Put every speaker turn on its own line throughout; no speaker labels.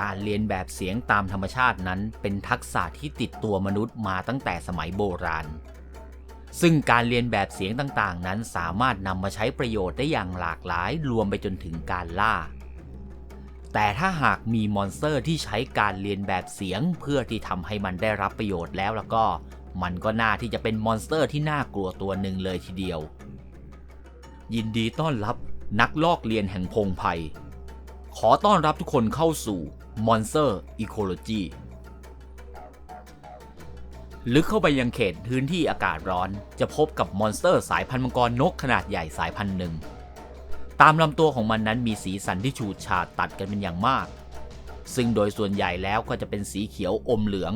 การเรียนแบบเสียงตามธรรมชาตินั้นเป็นทักษะที่ติดตัวมนุษย์มาตั้งแต่สมัยโบราณ ซึ่งการเรียนแบบเสียงต่างๆ นั้นสามารถนำมาใช้ประโยชน์ได้อย่างหลากหลายรวมไปจนถึงการล่า แต่ถ้าหากมีมอนสเตอร์ที่ใช้การเรียนแบบเสียง เพื่อที่ทำให้มันได้รับประโยชน์แล้วแล้วก็ มันก็น่าที่จะเป็นมอนสเตอร์ที่น่ากลัวตัวหนึ่งเลยทีเดียว ยินดีต้อนรับนักลอกเรียนแห่งพงไพ่ขอต้อนรับทุกคนเข้าสู่ Monster Ecology ลึกเข้าไปยังเขตพื้นที่อากาศร้อน จะพบกับมอนสเตอร์สายพันธุ์มังกรนกขนาดใหญ่สายพันธุ์หนึ่ง ตามลำตัวของมันนั้นมีสีสันที่ฉูดฉาดตัดกันเป็นอย่างมาก ซึ่งโดยส่วนใหญ่แล้วก็จะเป็นสีเขียวอมเหลือง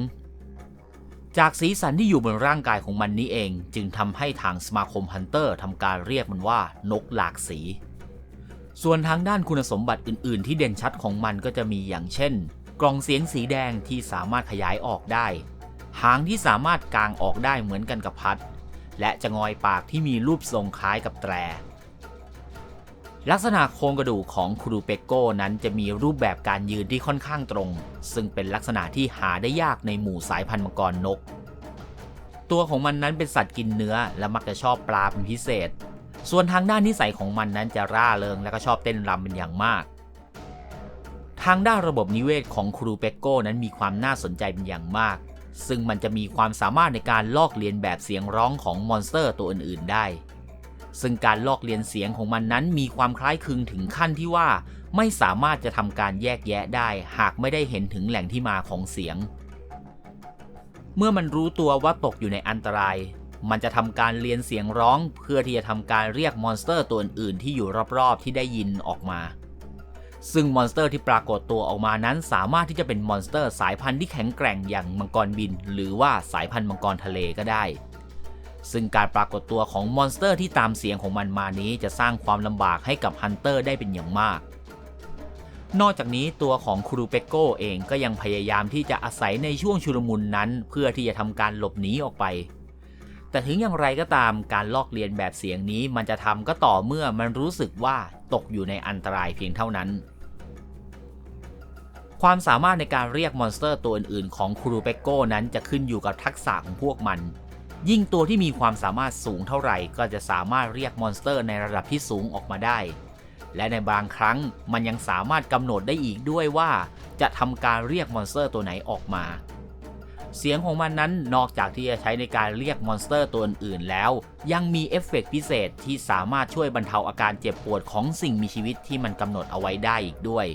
จากสีสันที่อยู่บนร่างกายของมันนี้เอง จึงทำให้ทางสมาคมฮันเตอร์ทำการเรียกมันว่านกหลากสี ส่วนทางด้านคุณสมบัติอื่น ๆ ที่เด่นชัดของมันก็จะมีอย่างเช่น กล่องเสียงสีแดงที่สามารถขยายออกได้ หางที่สามารถกางออกได้เหมือนกันกับพัด และจะงอยปากที่มีรูปทรงคล้ายกับแตร ลักษณะโครงกระดูกของครูเปโก้นั้นจะมีรูปแบบการยืนที่ค่อนข้างตรง ซึ่งเป็นลักษณะที่หาได้ยากในหมู่สายพันธุ์มังกรนก ตัวของมันนั้นเป็นสัตว์กินเนื้อและมักจะชอบปลาเป็นพิเศษ ส่วนทางด้านนิสัยของมันนั้นจะร่าเริงและก็ชอบเต้นรำเป็นอย่างมาก ทางด้านระบบนิเวศของครูเปโก้นั้นมีความน่าสนใจเป็นอย่างมาก ซึ่งมันจะมีความสามารถในการลอกเลียนแบบเสียงร้องของมอนสเตอร์ตัวอื่นๆ ได้ ซึ่งการลอกเลียนเสียงของมันนั้นมีความคล้ายคลึงถึงขั้นที่ว่า ไม่สามารถจะทำการแยกแยะได้ หากไม่ได้เห็นถึงแหล่งที่มาของเสียง เมื่อมันรู้ตัวว่าตกอยู่ในอันตราย มันจะทำการเรียนเสียงร้อง เพื่อที่จะทำการเรียกมอนสเตอร์ตัวอื่นที่อยู่รอบๆที่ได้ยินออกมา ซึ่งมอนสเตอร์ที่ปรากฏตัวออกมานั้น สามารถที่จะเป็นมอนสเตอร์สายพันธุ์ที่แข็งแกร่งอย่างมังกรบิน หรือว่าสายพันธุ์มังกรทะเลก็ได้ ซึ่งการปรากฏตัวของมอนสเตอร์ที่ตามเสียงของมันมานี้จะสร้างความลำบากให้กับฮันเตอร์ได้เป็นอย่างมากนอกจากนี้ตัวของครูเปโก้เองก็ยังพยายามที่จะอาศัยในช่วงชุลมุนนั้น เพื่อที่จะทำการหลบหนีออกไป แต่ถึงอย่างไรก็ตามการลอกเลียนแบบเสียงนี้มันจะทำก็ต่อเมื่อมันรู้สึกว่าตกอยู่ในอันตรายเพียงเท่านั้น ความสามารถในการเรียกมอนสเตอร์ตัวอื่นๆ ของครูเปโก้นั้นจะขึ้นอยู่กับทักษะของพวกมัน ยิ่งตัวที่มีความสามารถสูงเท่าไหร่ ก็จะสามารถเรียกมอนสเตอร์ในระดับที่สูงออกมาได้ และในบางครั้งมันยังสามารถกำหนดได้อีกด้วยว่า จะทำการเรียกมอนสเตอร์ตัวไหนออกมา เสียงของมันนั้นนอกจากที่จะใช้ในการเรียกมอนสเตอร์ตัวอื่นๆแล้ว ยังมีเอฟเฟกต์พิเศษที่สามารถช่วยบรรเทาอาการเจ็บปวดของสิ่งมีชีวิตที่มันกำหนดเอาไว้ได้อีกด้วย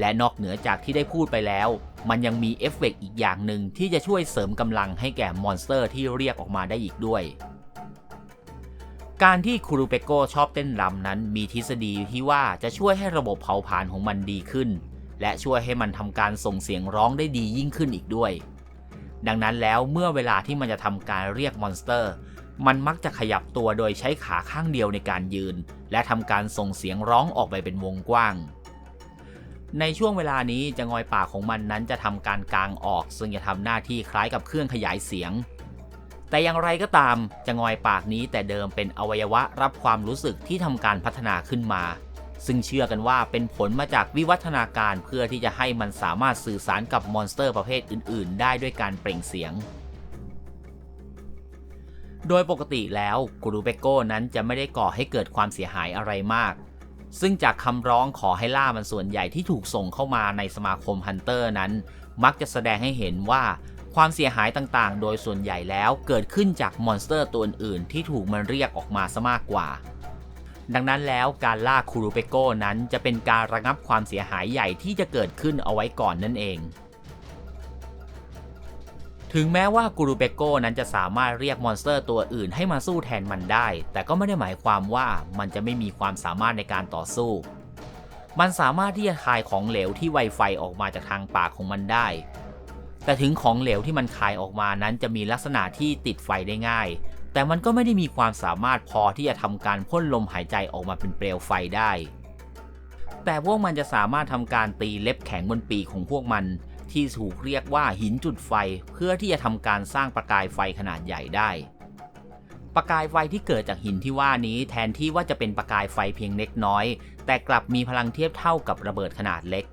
และนอกเหนือจากที่ได้พูดไปแล้ว มันยังมีเอฟเฟกต์อีกอย่างหนึ่งที่จะช่วยเสริมกำลังให้แก่มอนสเตอร์ที่เรียกออกมาได้อีกด้วยการที่คูรูเปโกชอบเต้นรำนั้นมีทฤษฎีที่ว่าจะช่วยให้ระบบเผาผลาญของมันดีขึ้น และช่วยให้มันทำการส่งเสียงร้องได้ดียิ่งขึ้นอีกด้วย ดังนั้นแล้วเมื่อเวลาที่มันจะทำการเรียกมอนสเตอร์ มันมักจะขยับตัวโดยใช้ขาข้างเดียวในการยืน และทำการส่งเสียงร้องออกไปเป็นวงกว้าง ในช่วงเวลานี้จะงอยปากของมันนั้นจะทำการกางออก ซึ่งจะทำหน้าที่คล้ายกับเครื่องขยายเสียง แต่อย่างไรก็ตามจะงอยปากนี้แต่เดิมเป็นอวัยวะรับความรู้สึกที่ทำการพัฒนาขึ้นมา ซึ่งเชื่อกันว่าเป็นผลมาจากวิวัฒนาการเพื่อที่จะให้มันสามารถสื่อสารกับมอนสเตอร์ประเภทอื่น ๆ ได้ด้วยการเปล่งเสียง โดยปกติแล้วกรูเปโก้นั้นจะไม่ได้ก่อให้เกิดความเสียหายอะไรมาก ซึ่งจากคำร้องขอให้ล่ามันส่วนใหญ่ที่ถูกส่งเข้ามาในสมาคมฮันเตอร์นั้น มักจะแสดงให้เห็นว่าความเสียหายต่างๆ โดยส่วนใหญ่แล้วเกิดขึ้นจากมอนสเตอร์ตัวอื่นๆที่ถูกมันเรียกออกมาซะมากกว่า ดังนั้นแล้วการล่าคูรูเปโก้นั้นจะเป็นการระงับความเสียหายใหญ่ที่จะเกิดขึ้นเอาไว้ก่อนนั่นเอง ถึงแม้ว่ากูรูเปโก้นั้นจะสามารถเรียกมอนสเตอร์ตัวอื่นให้มาสู้แทนมันได้ แต่ก็ไม่ได้หมายความว่ามันจะไม่มีความสามารถในการต่อสู้ มันสามารถที่จะคายของเหลวที่ไวไฟออกมาจากทางปากของมันได้แต่ถึงของเหลวที่มันคายออกมานั้นจะมีลักษณะที่ติดไฟได้ง่าย แต่มันก็ไม่ได้มีความสามารถพอที่จะทำการพ่นลมหายใจออกมาเป็นเปลวไฟได้ แต่พวกมันจะสามารถทำการตีเล็บแข็งบนปีกของพวกมัน ที่ถูกเรียกว่าหินจุดไฟเพื่อที่จะทำการสร้างประกายไฟขนาดใหญ่ได้ ประกายไฟที่เกิดจากหินที่ว่านี้แทนที่ว่าจะเป็นประกายไฟเพียงเล็กน้อย แต่กลับมีพลังเทียบเท่ากับระเบิดขนาดเล็ก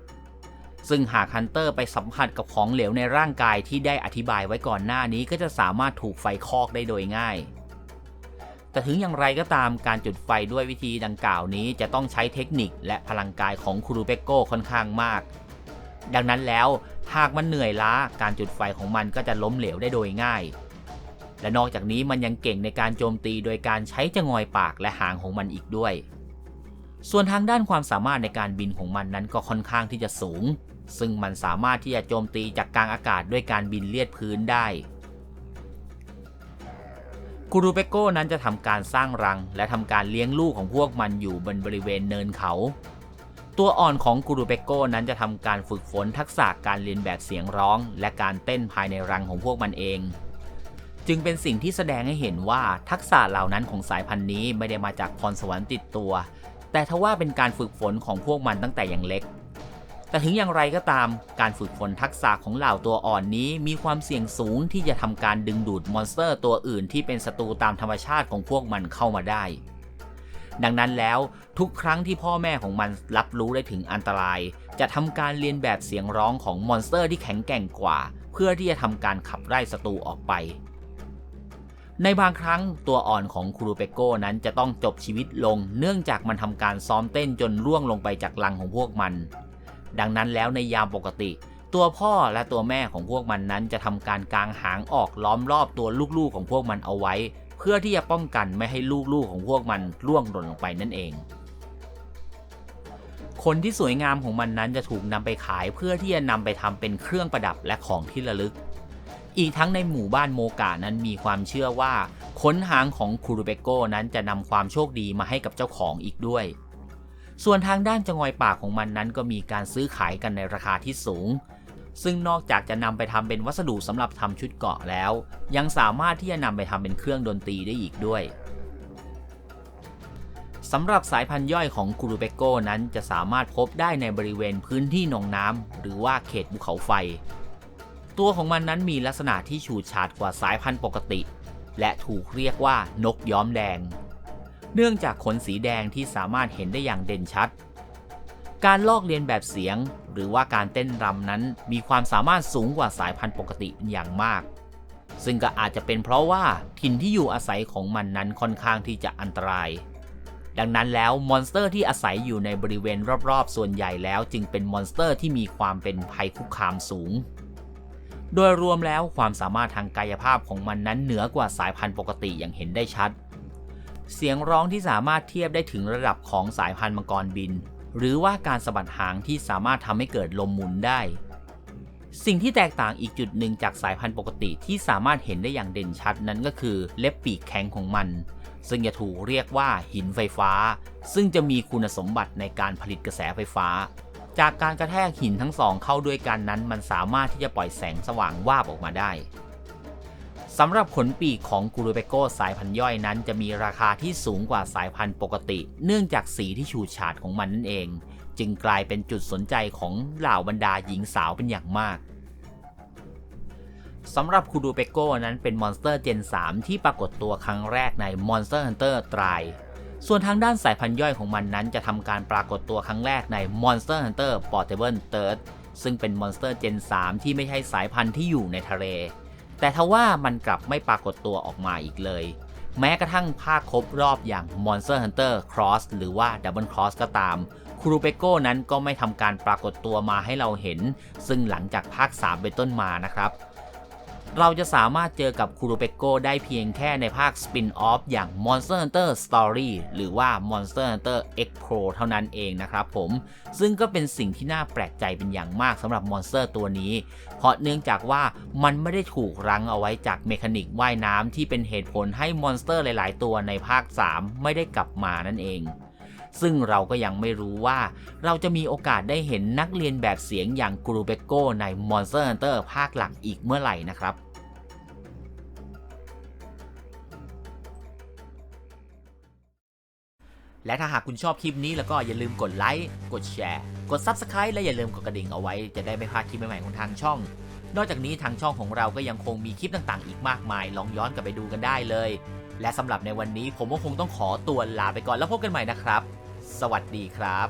ซึ่งหากฮันเตอร์ไปสัมผัสกับของเหลวในร่างกายที่ได้อธิบายไว้ก่อนหน้านี้ก็จะสามารถถูกไฟคอกได้โดยง่าย แต่ถึงอย่างไรก็ตามการจุดไฟด้วยวิธีดังกล่าวนี้จะต้องใช้เทคนิคและพลังกายของครูเปโก้ค่อนข้างมาก ดังนั้นแล้วหากมันเหนื่อยล้าการจุดไฟของมันก็จะล้มเหลวได้โดยง่าย และนอกจากนี้มันยังเก่งในการโจมตีโดยการใช้จงอยปากและหางของมันอีกด้วย ส่วนทางด้านความสามารถในการบินของมันนั้นก็ค่อนข้างที่จะสูง ซึ่งมันสามารถที่จะโจมตีจากกลางอากาศด้วยการบินเลียดพื้นได้ กูรูเปโก้นั้นจะทำการสร้างรัง และทำการเลี้ยงลูกของพวกมันอยู่บนบริเวณเนินเขา ตัวอ่อนของกูรูเปโก้นั้นจะทำการฝึกฝนทักษะการเรียนแบบเสียงร้อง และการเต้นภายในรังของพวกมันเอง จึงเป็นสิ่งที่แสดงให้เห็นว่าทักษะเหล่านั้นของสายพันธุ์นี้ไม่ได้มาจากพรสวรรค์ติดตัว แต่ทว่าเป็นการฝึกฝนของพวกมันตั้งแต่อยังเล็ก แต่ถึงอย่างไรก็ตาม การฝึกฝนทักษะของเหล่าตัวอ่อนนี้มีความเสี่ยงสูงที่จะทำการดึงดูดมอนสเตอร์ตัวอื่นที่เป็นศัตรูตามธรรมชาติของพวกมันเข้ามาได้ ดังนั้นแล้วทุกครั้งที่พ่อแม่ของมันรับรู้ได้ถึงอันตราย จะทำการเรียนแบบเสียงร้องของมอนสเตอร์ที่แข็งแกร่งกว่า เพื่อที่จะทำการขับไล่ศัตรูออกไปในบางครั้งตัวอ่อนของครูเปโก้นั้นจะต้องจบชีวิตลง เนื่องจากมันทำการซ้อมเต้นจนร่วงลงไปจากลังของพวกมัน ดังนั้นแล้วในยามปกติ ตัวพ่อและตัวแม่ของพวกมันนั้นจะทำการกางหางออกล้อมรอบตัวลูกๆของพวกมันเอาไว้ เพื่อที่จะป้องกันไม่ให้ลูกๆของพวกมันร่วงหล่นลงไปนั่นเองคนที่สวยงามของมันนั้นจะถูกนำไปขายเพื่อที่จะนำไปทำเป็นเครื่องประดับและของที่ระลึก อีกทั้งในหมู่บ้านโมกานั้นมีความเชื่อว่าขนหางของคูรูเบโก้นั้นจะนำความโชคดีมาให้กับเจ้าของอีกด้วย ส่วนทางด้านจงอยปากของมันนั้นก็มีการซื้อขายกันในราคาที่สูง ซึ่งนอกจากจะนำไปทำเป็นวัสดุสำหรับทำชุดเกาะแล้ว ยังสามารถที่จะนำไปทำเป็นเครื่องดนตรีได้อีกด้วยสำหรับสายพันธุ์ย่อยของกูรูเปโก้นั้นจะสามารถพบได้ในบริเวณพื้นที่หนองน้ำหรือว่าเขตภูเขาไฟ ตัวของมันนั้นมีลักษณะที่ฉูดฉาดกว่าสายพันธุ์ปกติ และถูกเรียกว่านกย้อมแดง เนื่องจากขนสีแดงที่สามารถเห็นได้อย่างเด่นชัด การลอกเลียนแบบเสียง หรือว่าการเต้นรำนั้นมีความสามารถสูงกว่าสายพันธุ์ปกติอย่างมาก ซึ่งก็อาจจะเป็นเพราะว่าถิ่นที่อยู่อาศัยของมันนั้นค่อนข้างที่จะอันตราย ดังนั้นแล้วมอนสเตอร์ที่อาศัยอยู่ในบริเวณรอบๆ ส่วนใหญ่แล้วจึงเป็นมอนสเตอร์ที่มีความเป็นภัยคุกคามสูงโดยรวมแล้วความสามารถทางกายภาพของมันนั้นเหนือกว่าสายพันธุ์ปกติอย่างเห็นได้ชัด เสียงร้องที่สามารถเทียบได้ถึงระดับของสายพันธุ์มังกรบิน หรือว่าการสะบัดหางที่สามารถทำให้เกิดลมหมุนได้ สิ่งที่แตกต่างอีกจุดหนึ่งจากสายพันธุ์ปกติที่สามารถเห็นได้อย่างเด่นชัดนั้นก็คือเล็บปีกแข็งของมัน ซึ่งจะถูกเรียกว่าหินไฟฟ้า ซึ่งจะมีคุณสมบัติในการผลิตกระแสไฟฟ้า จากการกระแทกหินทั้งสองเข้าด้วยกันนั้น มันสามารถที่จะปล่อยแสงสว่างวาบออกมาได้ สำหรับขนปีกของกูรูเปโกสายพันธุ์ย่อยนั้น จะมีราคาที่สูงกว่าสายพันธุ์ปกติ เนื่องจากสีที่ฉูดฉาดของมันนั่นเอง จึงกลายเป็นจุดสนใจของเหล่าบรรดาหญิงสาวเป็นอย่างมากสำหรับคูดูเปโก้นั้นเป็นมอนสเตอร์เจน 3 ที่ปรากฏตัวครั้งแรกใน Monster Hunter ตราย ส่วนทางด้านสายพันธุ์ย่อยของมันนั้นจะทำการปรากฏตัวครั้งแรกใน Monster Hunter Portable Third ซึ่งเป็นมอนสเตอร์เจน 3 ที่ไม่ใช่สายพันธุ์ที่อยู่ในทะเล แต่ทว่ามันกลับไม่ปรากฏตัวออกมาอีกเลย แม้กระทั่งภาคครบรอบอย่าง Monster Hunter Cross หรือว่า Double Cross ก็ตามคูรูเปโก้นั้นก็ไม่ทำการปรากฏตัวมาให้เราเห็น ซึ่งหลังจากภาค 3 เป็นต้นมานะครับ เราจะสามารถเจอกับคูรูเปโกได้เพียงแค่ในภาคสปินออฟอย่าง Monster Hunter Story หรือว่า Monster Hunter X Pro เท่านั้นเองนะครับผม ซึ่งก็เป็นสิ่งที่น่าแปลกใจเป็นอย่างมากสำหรับมอนสเตอร์ตัวนี้ เพราะเนื่องจากว่ามันไม่ได้ถูกรั้งเอาไว้จากเมคานิกว่ายน้ำที่เป็นเหตุผลให้มอนสเตอร์หลาย ๆ ตัวในภาค 3 ไม่ได้กลับมานั่นเอง ซึ่งเราก็ยังไม่รู้ว่า เราจะมีโอกาสได้เห็นนักเรียนแบบเสียงอย่างกรูเบโกใน Monster Hunter ภาคหลักอีกเมื่อไหร่นะครับและถ้าหากคุณชอบคลิปนี้แล้วก็อย่าลืมกดไลค์ กดแชร์ กด Subscribe และอย่าลืมกดกระดิ่งเอาไว้ จะได้ไม่พลาดคลิปใหม่ๆของทางช่อง นอกจากนี้ทางช่องของเราก็ยังคงมีคลิปต่างๆ อีกมากมาย ลองย้อนกลับไปดูกันได้เลย และสำหรับในวันนี้ผมก็คงต้องขอตัวลาไปก่อนแล้วพบกันใหม่นะครับ สวัสดีครับ